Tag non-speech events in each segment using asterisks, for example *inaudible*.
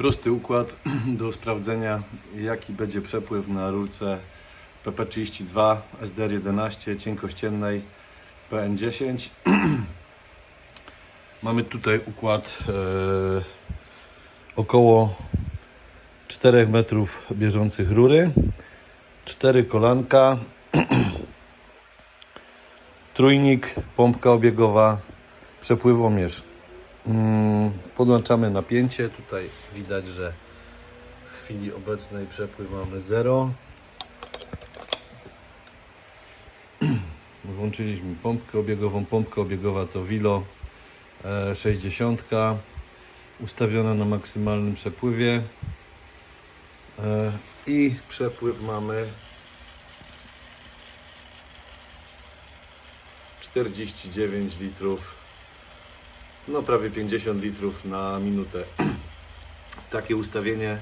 Prosty układ *clears throat* do sprawdzenia, jaki będzie przepływ na rurce PP32 SDR11 cienkościennej PN10. *clears throat* Mamy tutaj układ e, około 4 metrów bieżących rury, 4 kolanka, *clears throat* trójnik, pompka obiegowa, przepływomierz. Mm, Podłączamy napięcie. Tutaj widać, że w chwili obecnej przepływ mamy 0. *clears throat* Włączyliśmy pompkę obiegową. Pompka obiegowa to Wilo e, 60 ustawiona na maksymalnym przepływie. E, I przepływ mamy 49 litrów no prawie 50 litrów na minutę. *clears throat* Takie ustawienie,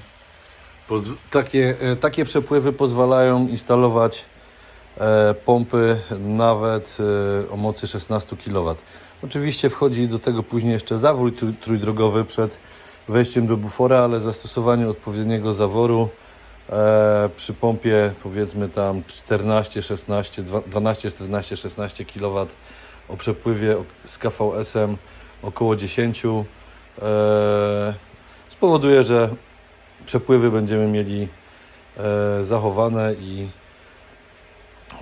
takie, e, takie przepływy pozwalają instalować e, pompy nawet e, o mocy 16 kW. Oczywiście wchodzi do tego później jeszcze zawór trój- trójdrogowy przed wejściem do bufora, ale zastosowanie odpowiedniego zaworu przy pompie powiedzmy tam 14, 16, dwa- 12, 14, 16 kW o przepływie z KVS-em około 10 e, spowoduje, że przepływy będziemy mieli e, zachowane i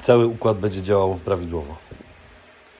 cały układ będzie działał prawidłowo.